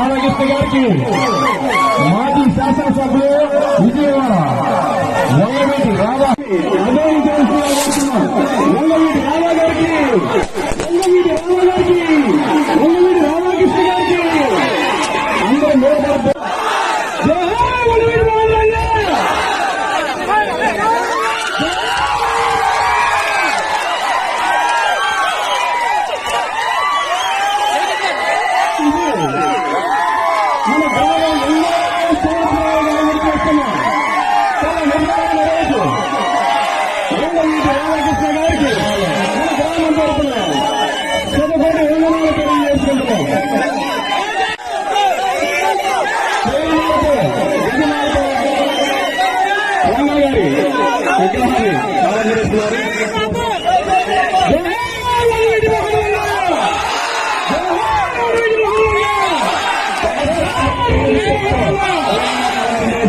బాలకృష్ణ గారికి మాజీ శాసనసభ్యులు విజయవాడ వంగవీటి రాధా అభినందించాల్సిందిగా కోరుతున్నాం. వంగవీటి రాధా గారికి వంగవీటి రాధా గారికి వంగవీటి రాధాకృష్ణ గారికి అందరూ నిలబడతారు. జై వంగవీటి రామయ్య! మన గౌరవం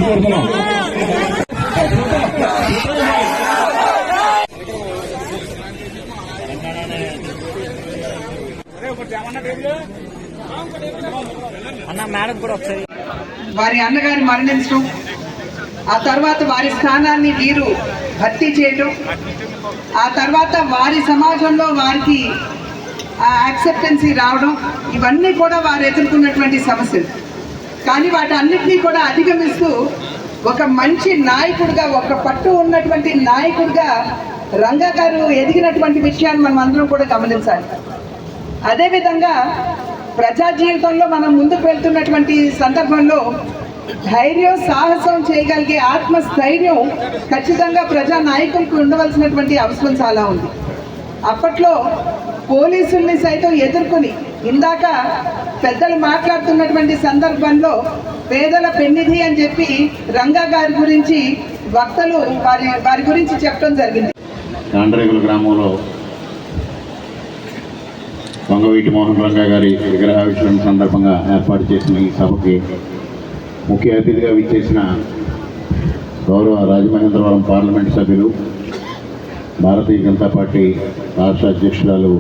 కోరుతున్నాం అన్న మేడం కూడా ఒకసారి. వారి అన్నగారి మరణించడం ఆ తర్వాత వారి స్థానాన్ని వీరు భర్తీ చేయడం ఆ తర్వాత వారి సమాజంలో వారికి యాక్సెప్టెన్సీ రావడం ఇవన్నీ కూడా వారు ఎదుర్కొన్నటువంటి సమస్యలు. కానీ వాటి కూడా అధిగమిస్తూ ఒక మంచి నాయకుడిగా ఒక పట్టు ఉన్నటువంటి నాయకుడిగా రంగా గారు ఎదిగినటువంటి విషయాన్ని మనం అందరం కూడా గమనించాలి. అదేవిధంగా ప్రజా జీవితంలో మనం ముందుకు వెళ్తున్నటువంటి సందర్భంలో ధైర్యం సాహసం చేయగలిగే ఆత్మస్థైర్యం ఖచ్చితంగా ప్రజా నాయకులకు ఉండవలసినటువంటి అవసరం చాలా ఉంది. అప్పట్లో పోలీసుల్ని సైతం ఎదుర్కొని ఇందాక పెద్దలు మాట్లాడుతున్నటువంటి సందర్భంలో పేదల పెన్నిధి అని చెప్పి రంగా గారి గురించి వక్తలు వారి వారి గురించి చెప్పడం జరిగింది. తాండ్రేగుల గ్రామంలో వంగవీటి మోహన్ రంగా గారి విగ్రహావిష్కరణ సందర్భంగా ఏర్పాటు చేసిన ఈ సభకి ముఖ్య అతిథిగా విచ్చేసిన గౌరవ రాజమహేంద్రవరం పార్లమెంట్ సభ్యులు భారతీయ జనతా పార్టీ రాష్ట్ర అధ్యక్షురాలు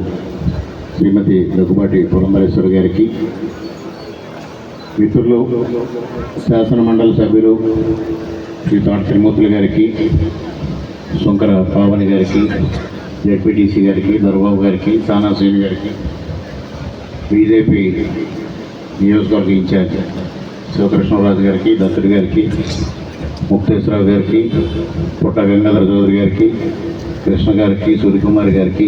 శ్రీమతి దగ్గుబాటి పురంధరేశ్వర గారికి మిత్రులు శాసనమండలి సభ్యులు శ్రీ తోట త్రిమూర్తులు గారికి శంకర పావని గారికి జడ్పీటీసీ గారికి దొరబాబు గారికి సానాసేని గారికి బీజేపీ నియోజకవర్గ ఇన్ఛార్జ్ శివకృష్ణరాజు గారికి దత్తుడి గారికి ముక్తేశ్వరరావు గారికి పుట్ట గంగాధర చౌదరి గారికి కృష్ణ గారికి సూర్యకుమార్ గారికి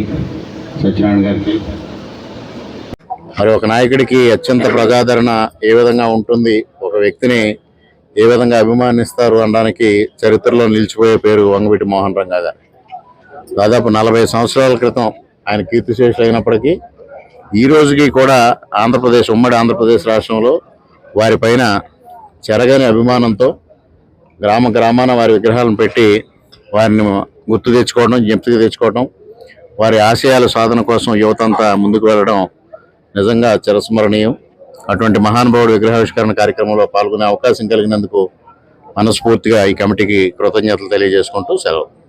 సత్యనారాయణ గారికి మరి ఒక నాయకుడికి అత్యంత ప్రజాదరణ ఏ విధంగా ఉంటుంది ఒక వ్యక్తిని ఏ విధంగా అభిమానిస్తారు అనడానికి చరిత్రలో నిలిచిపోయే పేరు వంగవీటి మోహన్ రంగా గారు దాదాపు నలభై సంవత్సరాల క్రితం ఆయన కీర్తిశేషులు అయినప్పటికీ ఈ రోజుకి కూడా ఆంధ్రప్రదేశ్ ఉమ్మడి ఆంధ్రప్రదేశ్ రాష్ట్రంలో వారిపైన చెరగని అభిమానంతో గ్రామ గ్రామాన వారి విగ్రహాలను పెట్టి వారిని గుర్తు తెచ్చుకోవడం జ్ఞప్తికి తెచ్చుకోవడం వారి ఆశయాల సాధన కోసం యువతంతా ముందుకు వెళ్ళడం నిజంగా చిరస్మరణీయం. అటువంటి మహానుభావుడు విగ్రహావిష్కరణ కార్యక్రమంలో పాల్గొనే అవకాశం కలిగినందుకు మనస్ఫూర్తిగా ఈ కమిటీకి కృతజ్ఞతలు తెలియజేసుకుంటూ సెలవు.